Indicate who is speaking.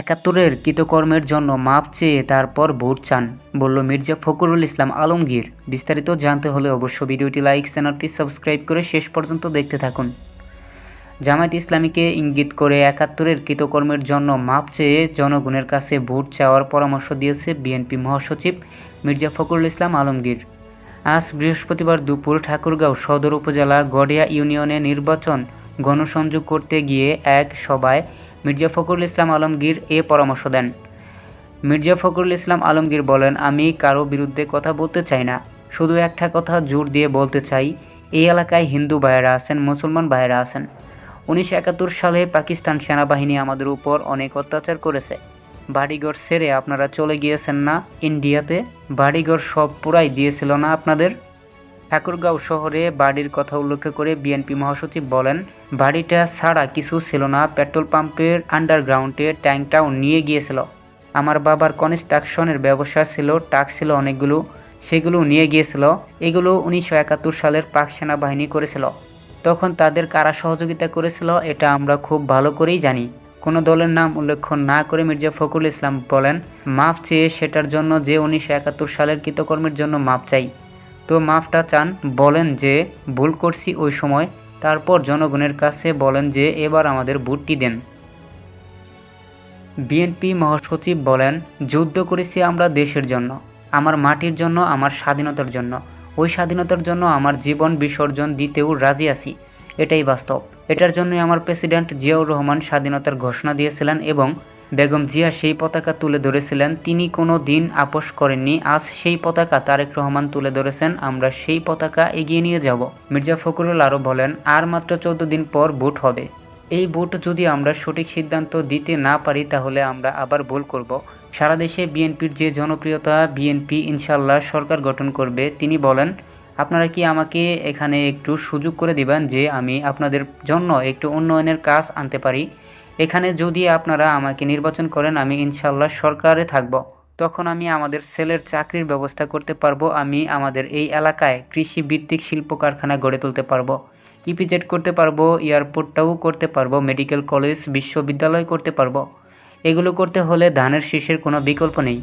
Speaker 1: একাত্তরের কৃতকর্মের জন্য মাপ চেয়ে তারপর ভোট চান, বলল মির্জা ফখরুল ইসলাম আলমগীর। বিস্তারিত জানতে হলে অবশ্য ভিডিওটি লাইক, চ্যানেলটি সাবস্ক্রাইব করে শেষ পর্যন্ত দেখতে থাকুন। জামায়াত ইসলামীকে ইঙ্গিত করে একাত্তরের কৃতকর্মের জন্য মাপ চেয়ে জনগণের কাছে ভোট চাওয়ার পরামর্শ দিয়েছে বিএনপি মহাসচিব মির্জা ফখরুল ইসলাম আলমগীর। আজ বৃহস্পতিবার দুপুর ঠাকুরগাঁও সদর উপজেলা গড়িয়া ইউনিয়নে নির্বাচন গণসংযোগ করতে গিয়ে এক সভায় মির্জা ফখরুল ইসলাম আলমগীর এ পরামর্শ দেন। মির্জা ফখরুল ইসলাম আলমগীর বলেন, আমি কারও বিরুদ্ধে কথা বলতে চাই না। শুধু একটা কথা জোর দিয়ে বলতে চাই, এই এলাকায় হিন্দু ভাইয়েরা আছেন, মুসলমান ভাইয়েরা আছেন। উনিশশো একাত্তর সালে পাকিস্তান সেনাবাহিনী আমাদের উপর অনেক অত্যাচার করেছে। বাড়িঘর সেরে আপনারা চলে গিয়েছেন না? ইন্ডিয়াতে বাড়িঘর সব পুরাই দিয়েছিল না আপনাদের? ঠাকুরগাঁও শহরে বাড়ির কথা উল্লেখ করে বিএনপি মহাসচিব বলেন, বাড়িটা ছাড়া কিছু ছিল না। পেট্রোল পাম্পের আন্ডারগ্রাউন্ডে ট্যাঙ্কটাও নিয়ে গিয়েছিল। আমার বাবার কনস্ট্রাকশনের ব্যবসা ছিল টাক ছিল অনেকগুলো, সেগুলো নিয়ে গিয়েছিল। এগুলো উনিশশো একাত্তর সালের পাক সেনাবাহিনী করেছিল। তখন তাদের কারা সহযোগিতা করেছিল, এটা আমরা খুব ভালো করেই জানি। কোনো দলের নাম উল্লেখ না করে মির্জা ফখরুল ইসলাম বলেন, মাপ চেয়ে সেটার জন্য যে উনিশশো একাত্তর সালের কৃতকর্মের জন্য মাপ চাই। তো মাফটা চান, বলেন যে ভুল করছি ওই সময়, তারপর জনগণের কাছে বলেন যে এবার আমাদের ভোটটি দেন। বিএনপি মহাসচিব বলেন, যুদ্ধ করেছি আমরা দেশের জন্য, আমার মাটির জন্য, আমার স্বাধীনতার জন্য। ওই স্বাধীনতার জন্য আমার জীবন বিসর্জন দিতেও রাজি আছি। এটাই বাস্তব। এটার জন্যই আমার প্রেসিডেন্ট জিয়াউর রহমান স্বাধীনতার ঘোষণা দিয়েছিলেন এবং বেগম জিয়া সেই পতাকা তুলে ধরেছিলেন, তিনি কোনো দিন আপোষ করেননি। আজ সেই পতাকা তারেক রহমান তুলে ধরেছেন, আমরা সেই পতাকা এগিয়ে নিয়ে যাব। মির্জা ফখরুল আরও বলেন, আর মাত্র চৌদ্দ দিন পর ভোট হবে। এই ভোট যদি আমরা সঠিক সিদ্ধান্ত দিতে না পারি, তাহলে আমরা আবার ভুল করব। সারা দেশে বিএনপির যে জনপ্রিয়তা, বিএনপি ইনশাল্লাহ সরকার গঠন করবে। তিনি বলেন, আপনারা কি আমাকে এখানে একটু সুযোগ করে দিবেন যে আমি আপনাদের জন্য একটু উন্নয়নের কাজ আনতে পারি? এখানে যদি আপনারা আমাকে নির্বাচন করেন, আমি ইনশাল্লাহ সরকারে থাকব। তখন আমি আমাদের সেলের চাকরির ব্যবস্থা করতে পারব, আমি আমাদের এই এলাকায় কৃষি ভিত্তিক শিল্প কারখানা গড়ে তুলতে পারব। ইপিজেড করতে পারব, এয়ারপোর্টটাও করতে পারব, মেডিকেল কলেজ, বিশ্ববিদ্যালয় করতে পারব। এগুলো করতে হলে ধানের শীষের কোনো বিকল্প নেই।